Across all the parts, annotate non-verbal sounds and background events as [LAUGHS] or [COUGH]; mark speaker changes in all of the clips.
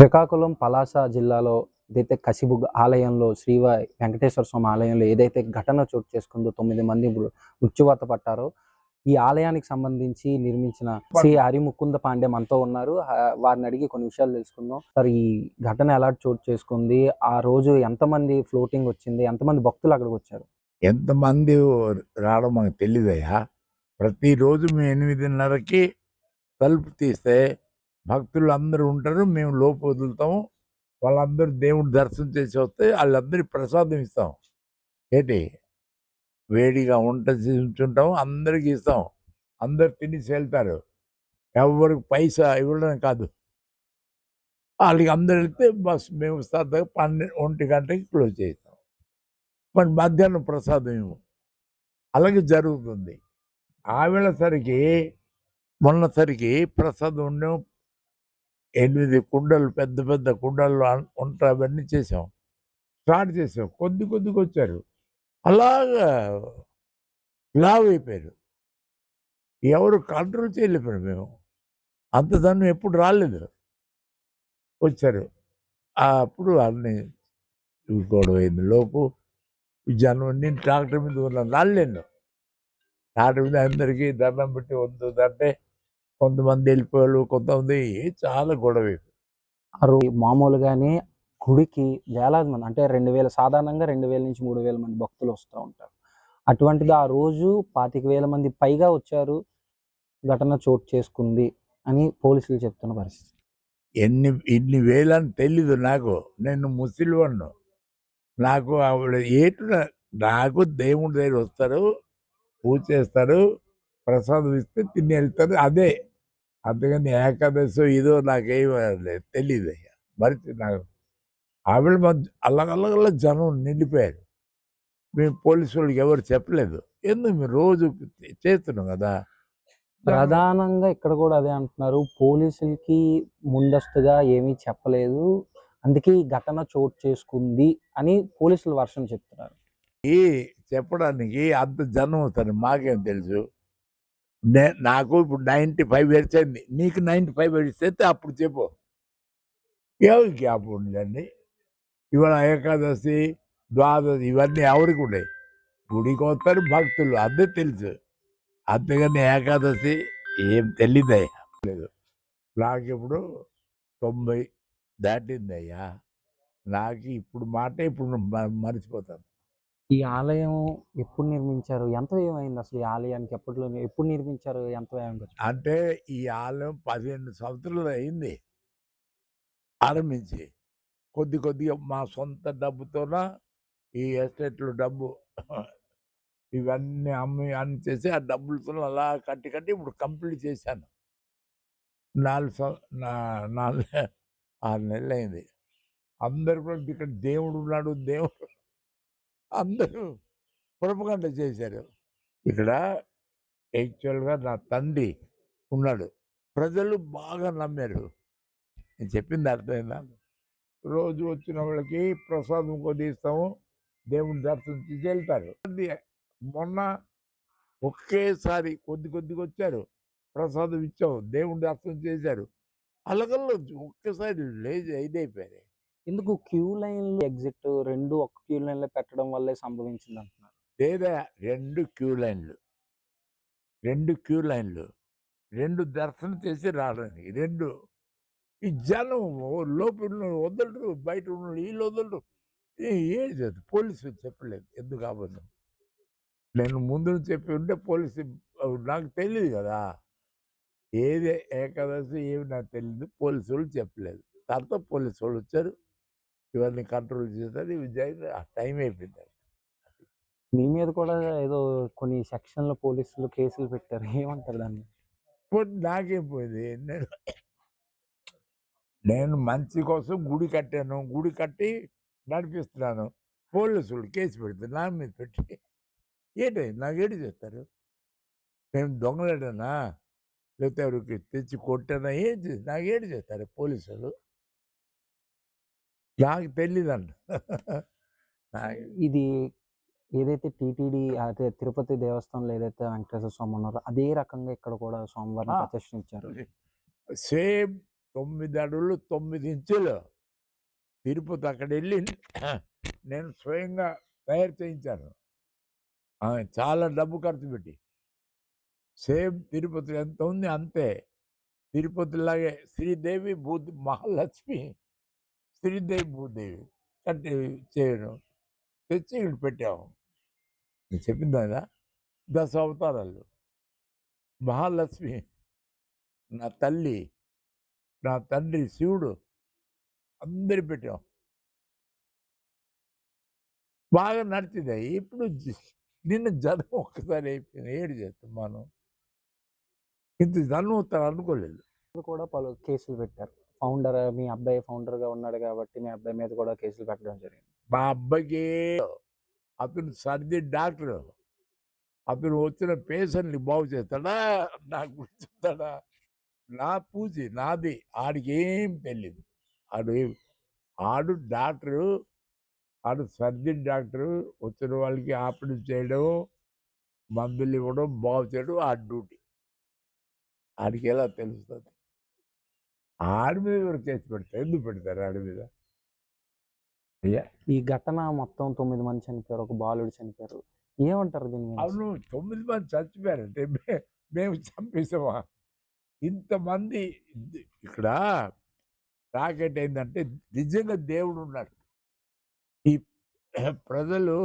Speaker 1: శ్రీకాకుళం పలాస జిల్లాలో ఏదైతే కసిబుగ్ ఆలయంలో శ్రీ వెంకటేశ్వర స్వామి ఆలయంలో ఏదైతే ఘటన చోటు చేసుకుందో తొమ్మిది మంది మృత్యువాత పట్టారో ఈ ఆలయానికి సంబంధించి నిర్మించిన శ్రీ హరిముకుంద పాండే మనతో ఉన్నారు. వారిని అడిగి కొన్ని విషయాలు తెలుసుకుందాం. సార్ ఈ ఘటన ఎలా చోటు చేసుకుంది? ఆ రోజు ఎంతమంది ఫ్లోటింగ్ వచ్చింది? ఎంతమంది భక్తులు అక్కడికి వచ్చారు?
Speaker 2: ఎంతమంది రావడం మాకు తెలియదయ్యా ప్రతిరోజు మేము ఎనిమిదిన్నరకి తలుపు తీస్తే భక్తులు అందరూ ఉంటారు. మేము లోపు వదులుతాము. వాళ్ళందరూ దేవుడు దర్శనం చేసి వస్తే వాళ్ళందరికీ ప్రసాదం ఇస్తాం. ఏంటి? వేడిగా వంట చేస్తుంటాము అందరికీ ఇస్తాం. అందరు తినేసి వెళ్తారు ఎవరికి పైసా ఇవ్వడం కాదు. వాళ్ళకి అందరు వెళ్తే బస్ మేము సరదాగా పన్నెండు ఒంటి గంటకి క్లోజ్ చేస్తాం మరి మధ్యాహ్నం ప్రసాదం ఇవ్వం. అలాగే జరుగుతుంది. ఆవేళసరికి మొన్నసరికి ప్రసాదం ఉండే ఎనిమిది కుండలు పెద్ద పెద్ద కుండలు ఉంటా అవన్నీ చేసాం. స్టార్ట్ చేసాం. కొద్ది కొద్దిగా వచ్చారు. అలాగా లావ్ అయిపోయారు. ఎవరు కంట్రోల్ చేయలేపారు మేము. అంత దాన్ని ఎప్పుడు రాలేదు. వచ్చారు. అప్పుడు అన్ని చూసుకోవడం అయింది. లోపు ఈ జనం నేను ట్రాక్టర్ మీద ఉన్నాను రాలేను. ట్రాక్టర్ మీద అందరికీ దండం పెట్టి వద్దు అంటే కొంతమంది వెళ్ళిపోయారు కొంతమంది చాలా గొడవ.
Speaker 1: మామూలుగానే గుడికి వేలాది మంది అంటే రెండు వేల సాధారణంగా రెండు వేల నుంచి మూడు వేల మంది భక్తులు వస్తూ ఉంటారు. అటువంటిది ఆ రోజు పాతిక వేల మంది పైగా వచ్చారు ఘటన చోటు చేసుకుంది అని పోలీసులు చెప్తున్న పరిస్థితి.
Speaker 2: ఎన్ని ఇన్ని వేలని తెలీదు నాకు. నేను ముసలివాడిను. నాకు ఆవిడ ఏటు నాకు దేవుడి దగ్గర వస్తారు పూజ చేస్తారు ప్రసాదం ఇస్తే తిని వెళ్తారు అదే. అంతేగాని ఏకాదశి ఇదో నాకేం తెలియదు అయ్యా మరి నాకు ఆవిడ మధ్య అల్లగల్లగల్ల జనం నిండిపోయారు. మేము పోలీసు వాళ్ళకి ఎవరు చెప్పలేదు. ఎందుకు మేము రోజు చేస్తున్నాం కదా?
Speaker 1: ప్రధానంగా ఇక్కడ కూడా అదే అంటున్నారు. పోలీసులకి ముందస్తుగా ఏమీ చెప్పలేదు. అందుకే ఈ ఘటన చోటు చేసుకుంది అని పోలీసులు వర్షం చెప్తున్నారు.
Speaker 2: ఈ చెప్పడానికి అంత జనం వస్తారు మాకేం తెలుసు? నే నాకు ఇప్పుడు నైంటీ ఫైవ్ ఇయర్స్ అయింది. నీకు నైంటీ ఫైవ్ ఇయర్స్ అయితే అప్పుడు చెప్పు. ఎవరికి అప్పుడు ఉండండి ఇవాళ ఏకాదశి ద్వాదశి ఇవన్నీ ఎవరికి ఉన్నాయి గుడికి వస్తారు భక్తులు అదే తెలుసు. అంతేగాని ఏకాదశి ఏం తెలీదయ్యా. లేదు. నాకు ఇప్పుడు తొంభై దాటిందయ్యా. నాకు ఇప్పుడు మాట ఇప్పుడు మ- మర్చిపోతాను.
Speaker 1: ఈ ఆలయం ఎప్పుడు నిర్మించారు? ఎంత వ్యయం అయింది అసలు ఈ ఆలయానికి ఎప్పట్లో ఎప్పుడు నిర్మించారు? ఎంత వ్యయం
Speaker 2: అంటే ఈ ఆలయం పదిహేను సంవత్సరాలు అయింది. ఆరంభించి. కొద్ది కొద్దిగా మా సొంత డబ్బుతోన ఈ ఎస్టేట్లో డబ్బు [LAUGHS] ఇవన్నీ అమ్మి అన్ని చేసి ఆ డబ్బులతో అలా కట్టి కట్టి ఇప్పుడు కంప్లీట్ చేశాను. నాలుగు సం- నా- నాలుగు ఆరు నెలలు అయింది అందరు కూడా ఇక్కడ దేవుడు ఉన్నాడు దేవుడు అందరూ పురపగంట చేశారు. ఇక్కడ యాక్చువల్గా నా తండ్రి ఉన్నాడు. ప్రజలు బాగా నమ్మారు. నేను చెప్పింది అర్థమైందా? రోజు వచ్చిన వాళ్ళకి ప్రసాదం కొద్ది ఇస్తాము దేవుని దర్శనం చేసి వెళ్తారు. మొన్న ఒకేసారి కొద్ది కొద్దిగా వచ్చారు. ప్రసాదం ఇచ్చాము దేవుని దర్శనం చేశారు. అలగల్లో ఒక్కసారి లేచి ఇదైపోయారు
Speaker 1: ఎందుకు క్యూ లైన్ ఎగ్జిట్ రెండు ఒక క్యూ లైన్లో పెట్టడం వల్లే సంభవించింది అంటున్నారు
Speaker 2: లేదా రెండు క్యూ లైన్లు. రెండు క్యూ లైన్లు. రెండు దర్శనం చేసి రావడానికి. రెండు ఈ జనం లోపల వదలరు బయట ఉన్న వీళ్ళు వదలరు. ఏ- ఏం చేద్దాం పోలీసు చెప్పలేదు ఎందుకు అబద్ధం నేను ముందు చెప్పి ఉంటే పోలీసు నాకు తెలియదు కదా. ఏది ఏకాదశి ఏమి నాకు తెలియదు పోలీసు వాళ్ళు చెప్పలేదు. తర్వాత పోలీసు వాళ్ళు వచ్చారు ఇవన్నీ కంట్రోల్ చేశారు. ఇవి జరిగిన ఆ టైం అయిపోయింది
Speaker 1: మీ మీద కూడా ఏదో కొన్ని సెక్షన్ల పోలీసులు కేసులు పెట్టారు. ఏమంటారు దాన్ని?
Speaker 2: పోనీ నాకేం పోయింది నేను నేను మంచి కోసం గుడి కట్టాను. గుడి కట్టి నడిపిస్తున్నాను. పోలీసులు కేసు పెడితే నా మీద పెట్టి ఏంటి నాకేంటి చేస్తారు? నేను దొంగలేడనా? లేకపోతే ఎవరికి తెచ్చి కొట్టానా? ఏం చేసి నాకేంటి చేస్తారు పోలీసులు? నాకు తెలియదంట నాకు
Speaker 1: ఇది ఏదైతే టీటీడీ అదే తిరుపతి దేవస్థానంలో ఏదైతే వెంకటేశ్వర స్వామి ఉన్నారో అదే రకంగా ఇక్కడ కూడా స్వామివారిని. ప్రతిష్ఠించారు.
Speaker 2: సేమ్ తొమ్మిది అడుగులు తొమ్మిది ఇంచులు తిరుపతి అక్కడ వెళ్ళి నేను స్వయంగా తయారు చేయించాను. చాలా డబ్బు ఖర్చు పెట్టి. సేమ్ తిరుపతి ఎంత ఉంది? అంతే. తిరుపతిలాగే శ్రీదేవి భూ మహాలక్ష్మి శ్రీదేవి భూదేవి కట్టి చేయడం తెచ్చి ఇక్కడ పెట్టాము. నేను చెప్పింది కదా దశ అవతారాలు. మహాలక్ష్మి నా తల్లి నా తండ్రి శివుడు అందరి పెట్టాం బాగా నడిచింది. ఇప్పుడు నిన్న జనం ఒక్కసారి అయిపోయింది. ఏడు చేస్తాం మనం. ఇంత జనం అనుకోలేదు
Speaker 1: ఇది కూడా పలు కేసులు పెట్టారు. ఫౌండర్ మీ అబ్బాయి ఫౌండర్గా ఉన్నాడు కాబట్టి మీ అబ్బాయి మీద కూడా కేసులు పెట్టడం జరిగింది.
Speaker 2: మా అబ్బాయికి అతను సర్ది డాక్టర్. అతను వచ్చిన పేషెంట్ని బాగు చేస్తాడా? నాకు గుర్తుంటాడా నా పూజి నాది. ఆడికి ఏం తెలియదు ఆడు ఆడు డాక్టరు ఆడు సర్జన్ డాక్టరు వచ్చిన వాళ్ళకి ఆపరేషన్ చేయడం మందులు ఇవ్వడం బాగు చేయడం ఆ డ్యూటీ. ఆడికి ఎలా తెలుస్తుంది? ఆడి మీద ఎవరు కేసు పెడతారు? ఎందుకు పెడతారు ఆడి మీద? అయ్యా!
Speaker 1: ఈ ఘటన మొత్తం తొమ్మిది మంది చనిపోయారు ఒక బాలుడు చనిపోయారు. ఏమంటారు దీని మీద?
Speaker 2: అవును తొమ్మిది మంది చచ్చిపోయారంటే మేము చంపేసామా ఇంతమంది ఇక్కడ రాకెట్ ఏంటంటే నిజంగా దేవుడు ఉన్నాడు. ఈ ప్రజలు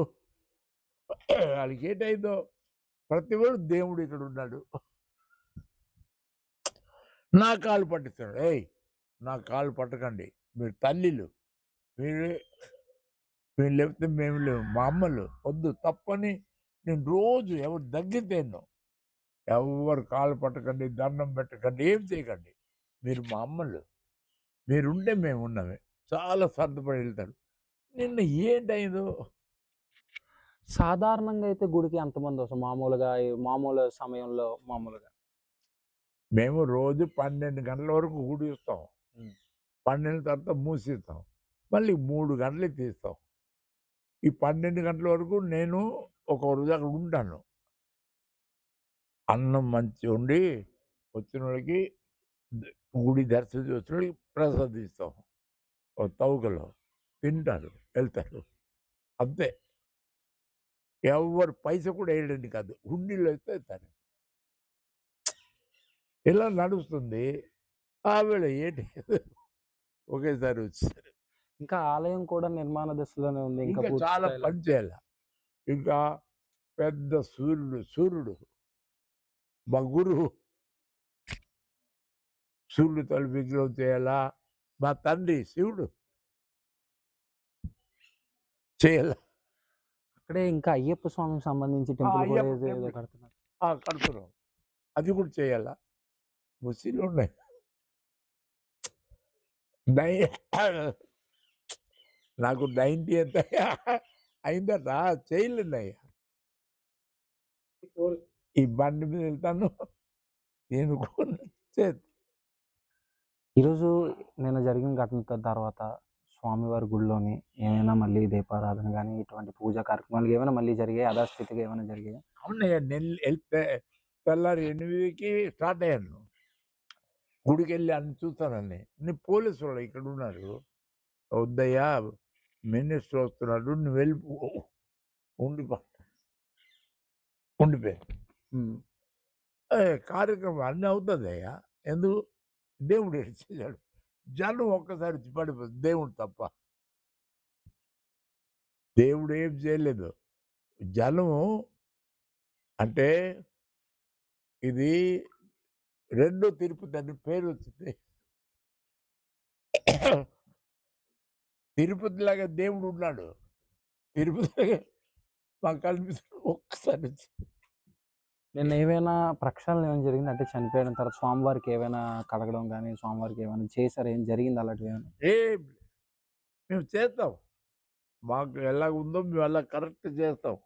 Speaker 2: వాళ్ళకి ఏంటైందో? ప్రతి ఒడు దేవుడు ఇక్కడ ఉన్నాడు. నా కాలు పట్టిస్తున్నాడు ఏయ్! నా కాలు పట్టకండి. మీరు తల్లిలు. మీరు మీరు లేకపోతే మేము లేవు. మా అమ్మలు. వద్దు. తప్పని నేను రోజు ఎవరు దగ్గరితేను ఎవరు కాలు పట్టకండి దండం పెట్టకండి ఏం చేయకండి. మీరు మా అమ్మలు. మీరుండే మేము ఉన్నామే. చాలా సర్దుపడి వెళ్తాడు నిన్న ఏంటైందో
Speaker 1: సాధారణంగా అయితే గుడికి ఎంతమంది వస్తారు? మామూలుగా మామూలు సమయంలో మామూలుగా.
Speaker 2: మేము రోజు పన్నెండు గంటల వరకు
Speaker 1: ఉం.
Speaker 2: పన్నెండు తర్వాత మూసిస్తాం. మళ్ళీ మూడు గంటలకి తీస్తాం. ఈ పన్నెండు గంటల వరకు నేను ఒక రోజు అక్కడ ఉంటాను. అన్నం మంచి ఉండి వచ్చిన వాళ్ళకి గుడి దర్శనం వచ్చిన వాళ్ళకి ప్రసాదిస్తాం. తౌకలో తింటారు వెళ్తారు. అంతే. ఎవరు పైస కూడా వేయడండి కాదు. హుండీలో వేస్తే వెళ్తారు ఇలా నడుస్తుంది. ఆవిడ ఏంటి ఒకేసారి వచ్చారు?
Speaker 1: ఇంకా ఆలయం కూడా నిర్మాణ దశలోనే ఉంది. ఇంకా
Speaker 2: చాలా
Speaker 1: స్థాయిలో.
Speaker 2: పని చేయాలి. ఇంకా పెద్ద సూర్యుడు సూర్యుడు మా గురువు సూర్యుడు తల విగ్రహం చేయాలా? మా తండ్రి శివుడు చేయాలా.
Speaker 1: అక్కడే ఇంకా అయ్యప్ప స్వామికి సంబంధించి టెంపుల్
Speaker 2: కడుతున్నాం. అది కూడా చేయాలా? ముసీలు ఉన్నాయి నై నాకు నైంటీ ఎంత అయిందట చేయలేదు అయ్యా ఈ బండి మీద వెళ్తాను నేను
Speaker 1: ఈరోజు నిన్న జరిగిన ఘటన తర్వాత స్వామివారి గుడిలోని ఏమైనా మళ్ళీ దీపారాధన కానీ ఇటువంటి పూజా కార్యక్రమాలు ఏమైనా మళ్ళీ జరిగాయి? యథాస్థితిగా ఏమైనా జరిగాయి?
Speaker 2: అవునయ్యా నేను వెళ్తే తెల్లారి ఎనిమిదికి స్టార్ట్ అయ్యాను. గుడికి వెళ్ళి అన్ని చూస్తానని నేను పోలీసు వాళ్ళు ఇక్కడ ఉన్నారు వద్దయ్యా మినిస్టర్ వస్తున్నాడు నువ్వు వెళ్ళిపో ఉండిపో. ఉండిపోయి. కార్యక్రమం అన్నీ అవుతుంది అయ్యా ఎందుకు? దేవుడు చేశాడు? జనం ఒక్కసారి పడిపోతుంది దేవుడు తప్ప. దేవుడు ఏం చేయలేదు. జనము అంటే ఇది రెండో తిరుపతి అని పేరు వచ్చింది తిరుపతి లాగా దేవుడు ఉన్నాడు. తిరుపతి లాగా మాకు కనిపిస్తాడు ఒక్కసారి
Speaker 1: నిన్న ఏమైనా ప్రక్షాళన ఏమైనా జరిగింది? అంటే చనిపోయిన తర్వాత స్వామివారికి ఏమైనా కడగడం కానీ స్వామివారికి ఏమైనా చేశారు? ఏం జరిగింది అలాంటివి ఏమైనా?
Speaker 2: ఏం. మేము చేస్తాం. మాకు ఎలా ఉందో మేము అలా కరెక్ట్ చేస్తాం.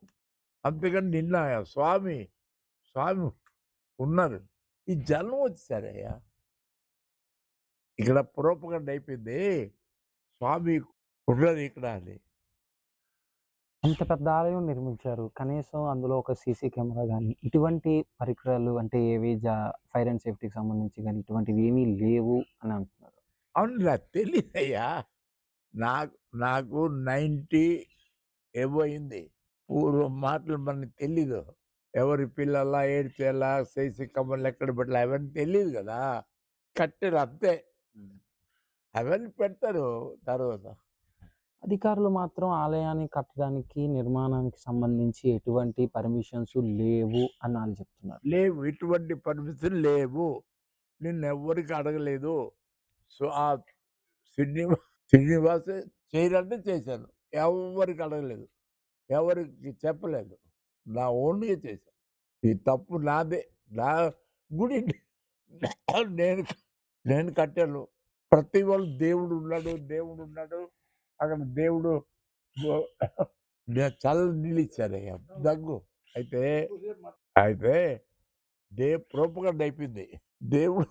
Speaker 2: అంతేగాని నిన్న స్వామి స్వామి ఉన్నారు. ఈ జనం వచ్చారయ్యా ఇక్కడ పురోపకండ అయిపోయింది. స్వామి ఉన్నారు ఇక్కడ అని.
Speaker 1: అంత పెద్ద ఆలయం నిర్మించారు. కనీసం అందులో ఒక సీసీ కెమెరా కానీ ఇటువంటి పరికరాలు అంటే ఏవి? జా ఫైర్ అండ్ సేఫ్టీకి సంబంధించి కానీ ఇటువంటివి ఏమీ లేవు అని అంటున్నారు.
Speaker 2: అవును నాకు తెలియదయ్యా నాకు నాకు నైంటీ ఏవో అయింది. పూర్వం మాటలు మనకు తెలీదు. ఎవరి పిల్లల ఏడ్చేలా చేసి కమ్మలు ఎక్కడ పెట్టాలి అవన్నీ తెలియదు కదా. కట్టెలు అంతే. అవన్నీ పెడతారు తర్వాత.
Speaker 1: అధికారులు మాత్రం ఆలయాన్ని కట్టడానికి నిర్మాణానికి సంబంధించి ఎటువంటి పర్మిషన్స్ లేవు అని వాళ్ళు చెప్తున్నారు.
Speaker 2: లేవు. ఇటువంటి పర్మిషన్ లేవు. నిన్ను ఎవరికి అడగలేదు. సో ఆ శ్రీనివాస్ శ్రీనివాస్ చేయరంటే చేశాను. ఎవరికి అడగలేదు. ఎవరికి చెప్పలేదు. నా ఓన్గా చేశాను ఈ తప్పు నాదే. నా గుడి [COUGHS] నేను నేను కట్టాను. ప్రతి వాళ్ళు దేవుడు ఉన్నాడు దేవుడు ఉన్నాడు. అక్కడ దేవుడు చల్ల ఇచ్చారయ్యా దగ్గు అయితే అయితే దే ప్రోపగండ అయిపోయింది. దేవుడు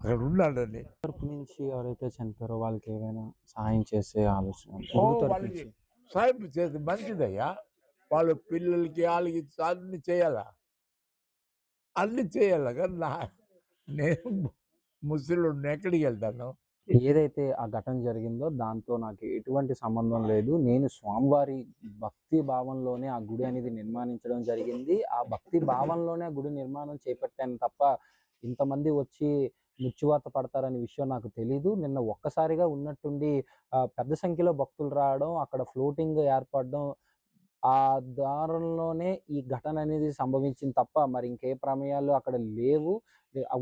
Speaker 2: అక్కడ ఉన్నాడని
Speaker 1: తరపు నుంచి ఎవరైతే చనిపోయారో వాళ్ళకి ఏమైనా సహాయం చేసే ఆలోచన.
Speaker 2: సాయం చేస్తే మంచిదయ్యా. వాళ్ళ పిల్లలకి వాళ్ళకి అన్ని చేయాలా? అన్ని చేయాలి? కానీ నా నేను ముసలి ఎక్కడికి వెళ్తాను?
Speaker 1: ఏదైతే ఆ ఘటన జరిగిందో దాంతో నాకు ఎటువంటి సంబంధం లేదు. నేను స్వామివారి భక్తి భావంలోనే ఆ గుడి అనేది నిర్మాణించడం జరిగింది. ఆ భక్తి భావంలోనే ఆ గుడి నిర్మాణం చేపట్టాను తప్ప ఇంతమంది వచ్చి ముచ్చువాత పడతారనే విషయం నాకు తెలీదు. నిన్న ఒక్కసారిగా ఉన్నట్టుండి పెద్ద సంఖ్యలో భక్తులు రావడం అక్కడ ఫ్లోటింగ్ ఏర్పడడం ఆ దారుణంలోనే ఈ ఘటన అనేది సంభవించింది తప్ప మరి ఇంకే ప్రమేయాలు అక్కడ లేవు.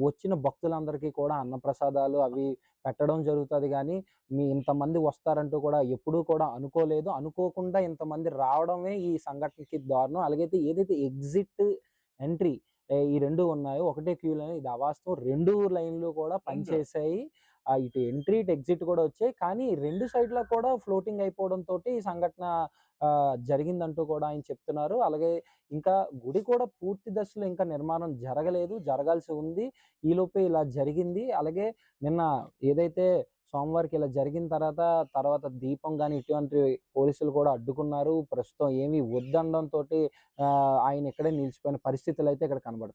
Speaker 1: వచ్చిన భక్తులందరికీ కూడా అన్నప్రసాదాలు అవి పెట్టడం జరుగుతుంది కానీ మీ ఇంతమంది వస్తారంటూ కూడా ఎప్పుడూ కూడా అనుకోలేదు. అనుకోకుండా ఇంతమంది రావడమే ఈ సంఘటనకి దారుణం. అలాగైతే ఏదైతే ఎగ్జిట్ ఎంట్రీ ఈ రెండు ఉన్నాయో ఒకటే క్యూ లైన్ ఇది అవాస్తవం. రెండు లైన్లు కూడా పనిచేసాయి ఇటు ఎంట్రీ ఇటు ఎగ్జిట్ కూడా వచ్చాయి. కానీ రెండు సైడ్లో కూడా ఫ్లోటింగ్ అయిపోవడం తోటి ఈ సంఘటన ఆ, జరిగిందంటూ కూడా ఆయన చెప్తున్నారు. అలాగే ఇంకా గుడి కూడా పూర్తి దశలో ఇంకా నిర్మాణం జరగలేదు జరగాల్సి ఉంది. ఈలోపే ఇలా జరిగింది. అలాగే నిన్న ఏదైతే సోమవారికి ఇలా జరిగిన తర్వాత తర్వాత దీపం కానీ ఇటువంటి పోలీసులు కూడా అడ్డుకున్నారు. ప్రస్తుతం ఏమీ వద్దనడం ఆ, ఆయన ఇక్కడే నిలిచిపోయిన పరిస్థితులు అయితే ఇక్కడ కనబడుతుంది